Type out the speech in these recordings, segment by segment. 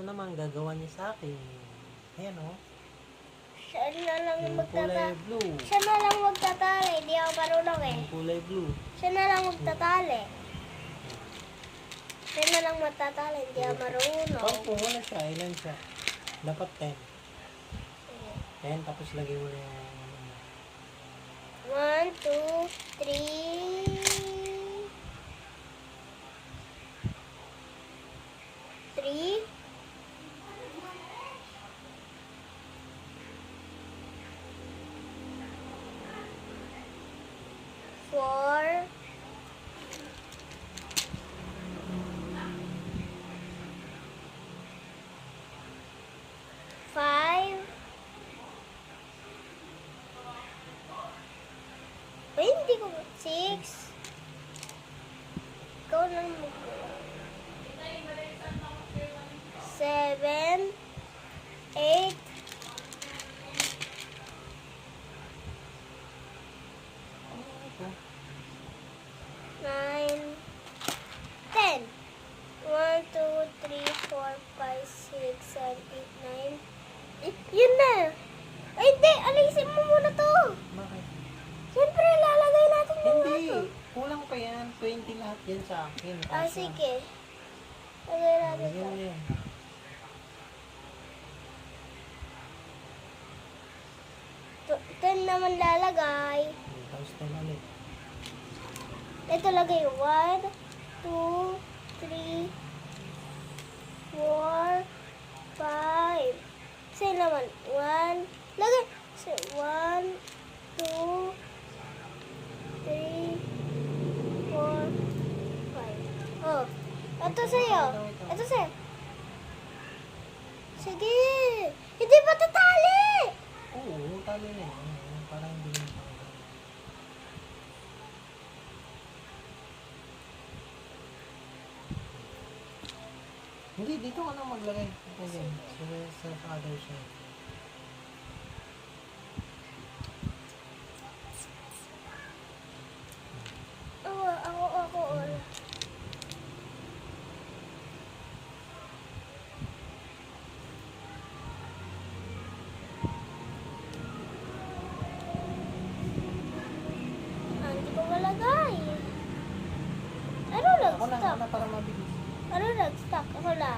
ito naman gagawa niya sa akin. Ayan o. Oh. Siya na lang yung magtata. blue. Siya na lang magtatali. Hindi ako marunong eh. Yung kulay blue. Siya na lang magtatali. Siya na lang magtatali. Hindi ako marunong. Pampo, wala siya. Ilan siya? Dapat 10. 10, tapos lagay mo na yung... 1, 2, 3, Ay, hindi ko. Six. Ikaw lang mag Seven. Eight. Ito. Nine. Ten. One, two, three, four, five, six, seven, eight, nine. Eh, yun na. Ay, hindi. Alisin mo muna to. Bakit? Siyempre, lalagay natin yung Hindi. ano. Kulang pa yan. 20 lahat yan sa akin. Ah, Kasha. sige. Lagay natin Lagyan to. mo yan. To- Ten naman lalagay. Tapos 10 ulit. Ito lagay. One, two, three, four, five. Sa'yo naman. One. Lagay. So, one, two, three, four, five. Oh. Ito sa'yo. Ito sa'yo. Sige. Hindi pa tatali. Oo, talo na yan. Para hindi mo Hindi, dito ka na maglagay. Okay, sa, sa other side. Oo, ako, ako, ako. Ah, hindi ko malagay. Ano Ako na, ako na para mabilis. Ano nag-stop? Ako na.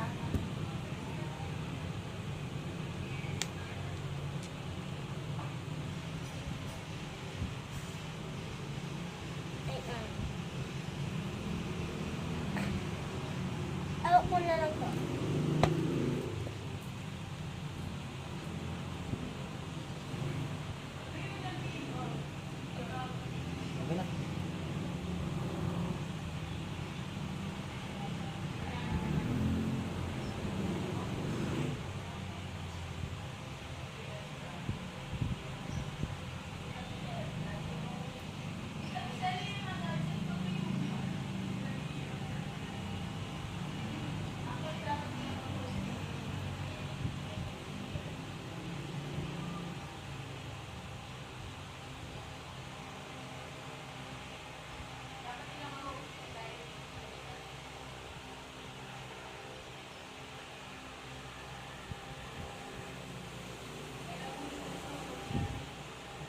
Ay, ah. Awak ko na lang to. Okay na.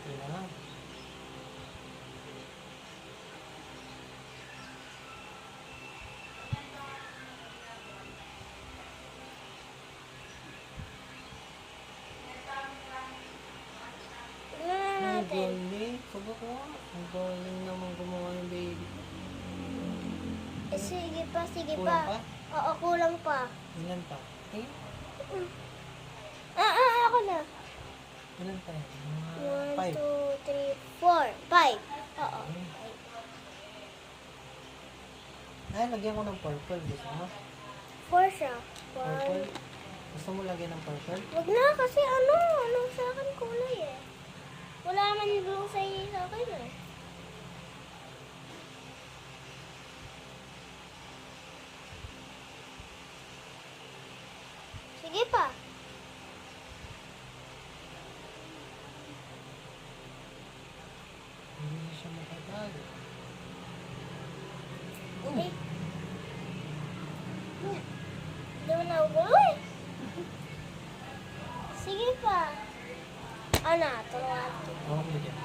Okay na lang. Tingnan na Ang natin. Galing. Sabi ko ang galing naman gumawa ng baby. Eh, sige pa, sige Kulang pa. pa? Oo, kulang pa. Ilan pa? Eh, Ah, ah, ako na. ilan pa yan? Mga One, five. two, three, four, five. Oo. Hmm. Ay, lagyan ko ng purple. Gusto mo? Four siya. Purple? One. Gusto mo lagyan ng purple? Wag na kasi ano, ano sa akin kulay eh. Man yung blue sa sa akin eh. Sige pa. Hindi siya. Hindi. Hindi mo na gulo eh. Sige pa. Ano, turuan ko. Hawak mo dyan.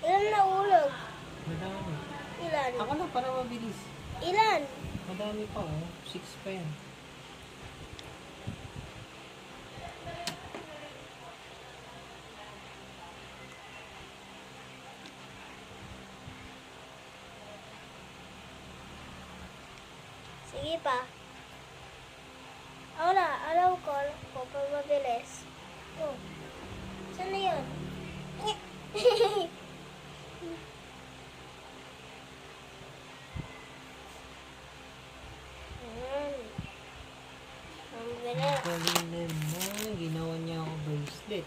Ilan na ulog? Madami. Ilan? Ako na, para mabilis. Ilan? Madami pa, oh. Six pa yan. Sige pa. Wala, alam ko. Alam ko pa mabilis. Oh. Saan na yun? Ayan. Galing naman. Ginawa niya ako bracelet.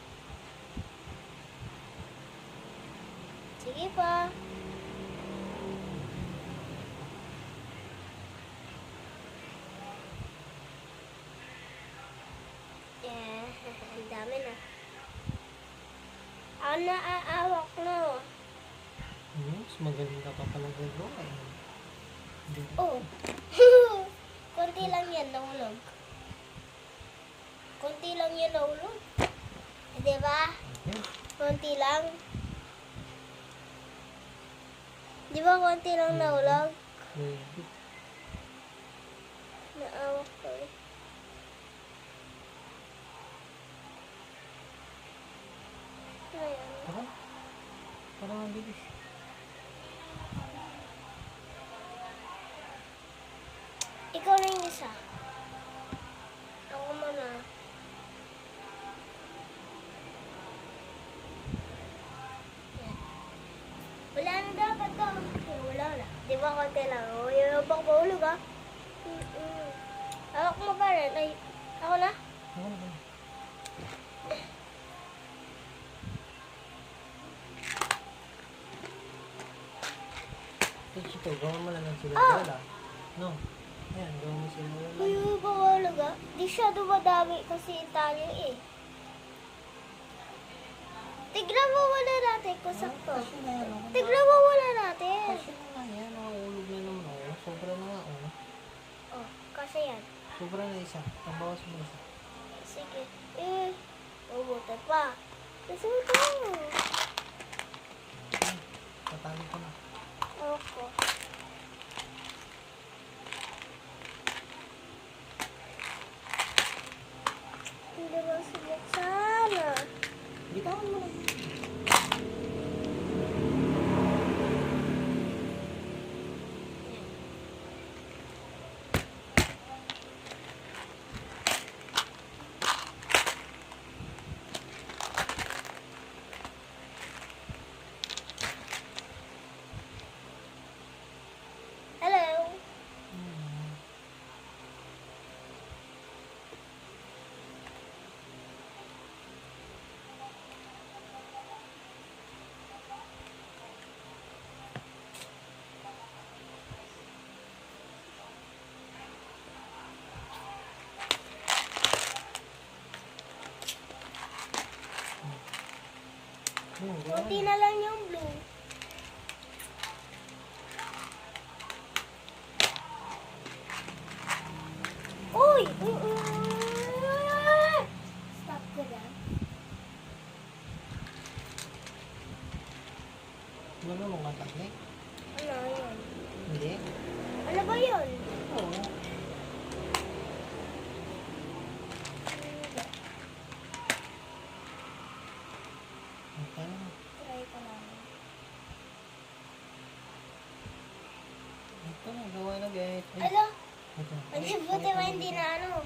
Sige pa. Yeah, ang dami na. Ako na aawak na. oh. Hmm, mas magaling ka pa pala gagawa eh. Hindi. Oh. Konti lang yan nahulog. Konti lang yan nahulog. Eh, Di ba? Konti lang. Di ba konti lang nahulog? Maybe. Naawak ko eh. Ayan. Tara. Mabilis. Ikaw na yung isa. Ako muna. Yan. Wala na dapat. Eh, Wala na. Di ba konti lang? O, yung bang paulog ah. Hawak mo pa rin. Ay, ako na? Ako na. Ito, Chito, gawa mo lang ng sila Ah! bola. No. Ayan, gawa mo sila bola. Uy, ah. Di siya dumadami kasi Italian eh. Tignan mo wala natin kung sakto. Ako. Tignan mo wala natin. Kasi na nga yan, nakahulog na naman ako. Sobra na nga, oh. Oh, kasi yan. Sobra na isa. Pambawas mo isa. Sige. Eh, mabuti pa. Kasi ito. Tatali ko na. Ako. Hindi ba subuksan ah. Bitawan mo na. Hello. Hmm. Hmm, gawa Kunti na. lang yung blue. Uy! Uy! Uy! uy! Stop ko lang. Ano mo kataklik? Ano yun? Hindi. Ano ba yun? Oo. Ito na. Try ko lang. Ito na, gawa na guys. Ano? Ito. Hindi buti ba hindi na ano?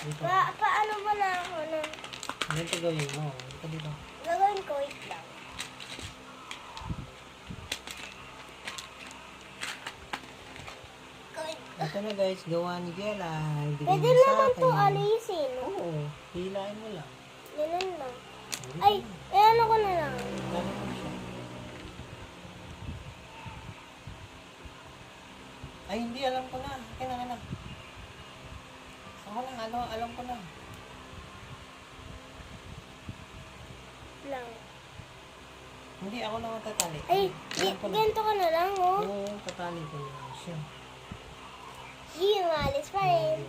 Dito. Pa paano ba na ako na? Ganito gawin mo. Ito dito. Gagawin ko, wait lang. Ito na guys, gawa ni Gela. Pwede naman to alisin. Oo. Hilain mo lang. Ganun lang. Ay, eh ano ko na lang. Ay, hindi. Alam ko na. Akin na na. Ako lang. Alam, alam ko na. Lang. Hindi, ako na matatali. Ay, ganito ka na lang, oh. Oo, oh, tatali ko yun. Siya. Yun, alis pa rin.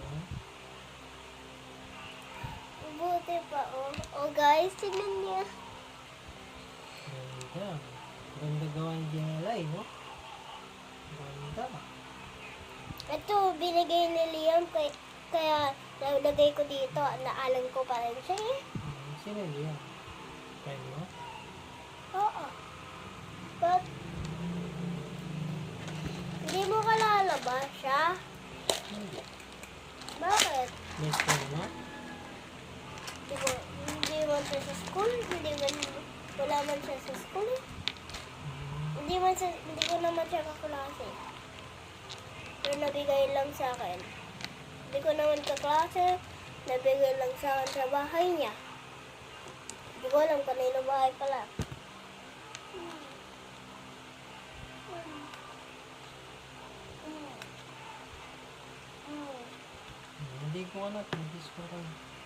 Buti pa, oh. Oh, guys, tignan niya. Ganda. Ganda gawa ni Jinalay, no? Ganda. Ganda. Ito, binigay ni Liam kay, kaya nalagay ko dito. Naalam ko pa rin siya eh. Sino yan? Friend mo? Oo. But, hindi mo kalala ba siya? Hindi. Bakit? Best friend mo? Hindi mo, hindi man siya sa school. Hindi man, wala man siya sa school eh. Hmm. Hindi man sa, hindi ko naman siya kaklase. Pero nabigay lang sa akin. Hindi ko naman kaklase. Nabigay lang sa akin sa bahay niya. Hindi ko alam kanino bahay pala. Hindi ko alam. Hindi ko alam.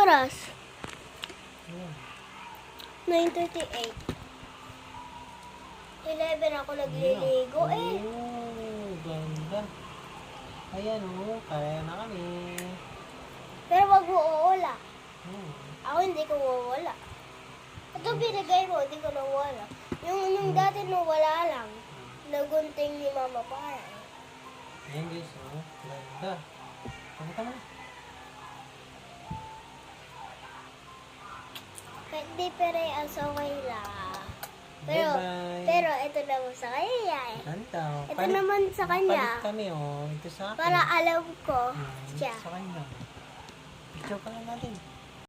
Oras? Ayan. 9.38. 11 ako nagliligo eh. Oh, ganda. Ayan oh, kaya na kami. Pero wag mo uula. Hmm. Ako hindi ko wawala. Ito binigay mo, hindi ko nawala. Yung, yung dati nawala lang. Nagunting ni Mama para. Ayan guys, oh. Ganda. Pakita mo. Kahit di pere as okay lang. Pero, Bye-bye. pero ito naman sa kanya eh. Ito Palit- naman sa kanya. Palit kami oh. Ito sa akin. Para alam ko Hmm, siya. Sa kanya. Picture pa lang natin.